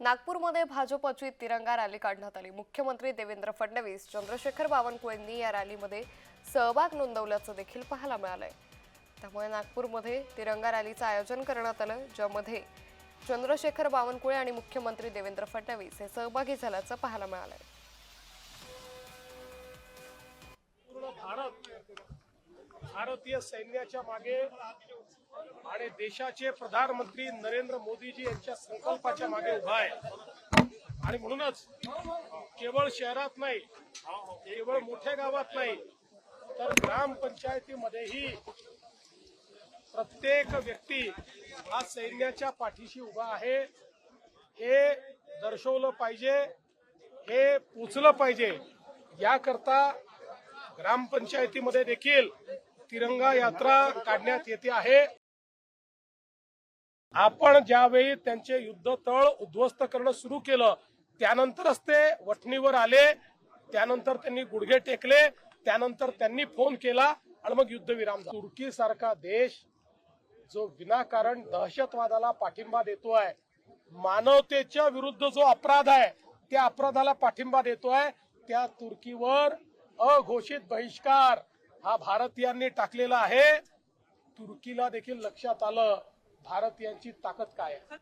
नागपूरमध्ये भाजपची तिरंगा रॅली काढण्यात आली. मुख्यमंत्री देवेंद्र फडणवीस चंद्रशेखर बावनकुळेंनी या रॅलीमध्ये सहभाग नोंदवल्याचं देखील पाहायला मिळालंय. त्यामुळे नागपूरमध्ये तिरंगा रॅलीचं आयोजन करण्यात आलं ज्यामध्ये चंद्रशेखर बावनकुळे आणि मुख्यमंत्री देवेंद्र फडणवीस हे सहभागी झाल्याचं पाहायला मिळालंय. भारतीय सैन्याच्या मागे आणि देशाचे प्रधानमंत्री नरेंद्र मोदीजी यांच्या संकल्पाच्या मागे उभा आहे. आणि म्हणूनच केवळ शहरात नाही केवळ मोठ्या गावात नाही तर ग्रामपंचायतीमध्येही प्रत्येक व्यक्ती हा सैन्याच्या पाठीशी उभा आहे. हे दर्शवलं पाहिजे हे पोचलं पाहिजे. याकरता ग्रामपंचायतीमध्ये देखील तिरंगा यात्रा काढण्यात येते आहे. आपण ज्यावेळी त्यांचे युद्ध तळ उद्ध्वस्त करणं सुरू केलं त्यानंतरच ते वठणीवर आले त्यानंतर त्यांनी गुडघे टेकले त्यानंतर त्यांनी फोन केला आणि मग युद्धविराम तुर्की सारखा देश जो विनाकारण दहशतवादाला पाठिंबा देतोय मानवतेच्या विरुद्ध जो अपराध आहे त्या अपराधाला पाठिंबा देतोय त्या तुर्कीवर अघोषित बहिष्कार हा भारतीयांनी टाकलेला आहे. तुर्कीला देखील लक्षात आलं. भारतीयांची ताकद काय आहे?